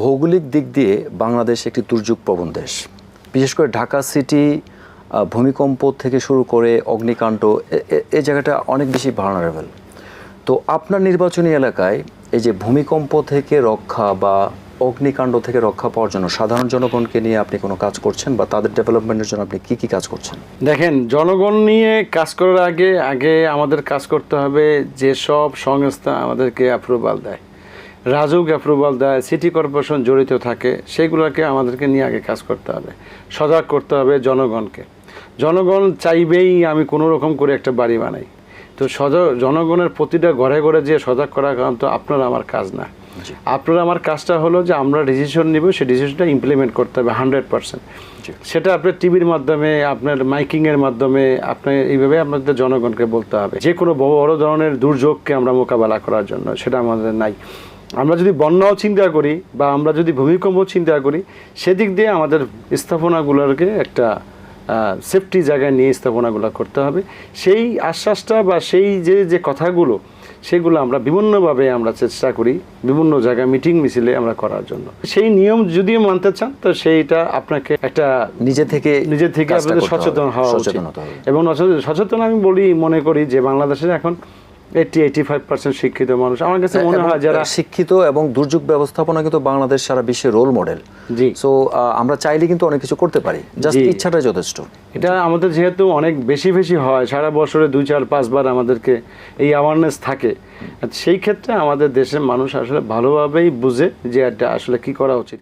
ভৌগোলিক দিক দিয়ে বাংলাদেশ একটি দুর্যোগ প্রবণ দেশ। বিশেষ করে ঢাকা সিটি ভূমিকম্প থেকে শুরু করে অগ্নিকাণ্ড এই জায়গাটা অনেক বেশি ভার্নারেবল তো আপনার নির্বাচনী এলাকায় এই যে ভূমিকম্প থেকে রক্ষা বা অগ্নিকাণ্ড থেকে রক্ষা পাওয়ার জন্য সাধারণ জনগণকে নিয়ে আপনি কোনো কাজ করছেন বা তাদের ডেভেলপমেন্টের জন্য আপনি কি কি কাজ করছেন? দেখেন, জনগণ নিয়ে কাজ করার আগে আগে আমাদের কাজ করতে হবে যেসব সংস্থা আমাদেরকে অ্যাপ্রুভাল দেয়। রাজুক অ্যাপ্রুভাল দেয় সিটি কর্পোরেশন জড়িত থাকে সেগুলোকে আমাদেরকে নিয়ে আগে কাজ করতে হবে। সজাগ করতে হবে জনগণকে। জনগণ চাইবেই আমি কোনো রকম করে একটা বাড়ি বানাই। তো সজাগ জনগণের প্রতিটা ঘরে ঘরে যে সজাগ করা তো আপনার আমার কাজ না। আপনার আমার কাজটা হলো যে আমরা ডিসিশন নিব সেই ডিসিশনটা ইমপ্লিমেন্ট করতে হবে হান্ড্রেড পার্সেন্ট সেটা আপনার টিভির মাধ্যমে আপনার মাইকিংয়ের মাধ্যমে আপনি এইভাবে আপনাদের জনগণকে বলতে হবে। যে কোনো বড় বড় ধরনের দুর্যোগকে আমরা মোকাবেলা করার জন্য সেটা আমাদের নাই। আমরা যদি বন্যাও চিন্তা করি বা আমরা যদি ভূমিকম্প চিন্তা করি সেদিক দিয়ে আমাদের স্থাপনাগুলোকে একটা সেফটি জায়গায় নিয়ে স্থাপনাগুলো করতে হবে। সেই আশ্বাসটা বা সেই যে যে কথাগুলো সেগুলো আমরা বিভিন্নভাবে আমরা চেষ্টা করি বিভিন্ন জায়গায় মিটিং মিছিলে আমরা করার জন্য। সেই নিয়ম যদিও মানতে চান তো সেইটা আপনাকে একটা নিজে থেকে নিজে থেকে আপনাদের সচেতন হওয়া উচিত। এবং সচেতন আমি বলি মনে করি যে বাংলাদেশের এখন এইটি এইটি ফাইভ পার্সেন্ট শিক্ষিত মানুষ। আমার কাছে মনে হয় যারা শিক্ষিত এবং দুর্যোগ ব্যবস্থাপনা কিন্তু বাংলাদেশ সারা বিশ্বের রোল মডেল জি। সো আমরা চাইলে কিন্তু অনেক কিছু করতে পারি। জাস্ট যথেষ্ট। এটা আমাদের যেহেতু অনেক বেশি বেশি হয় সারা বছরে দুই চার পাঁচবার আমাদেরকে এই অ্যাওয়ারনেস থাকে। সেই ক্ষেত্রে আমাদের দেশের মানুষ আসলে ভালোভাবেই বুঝে যে এটা আসলে কি করা উচিত।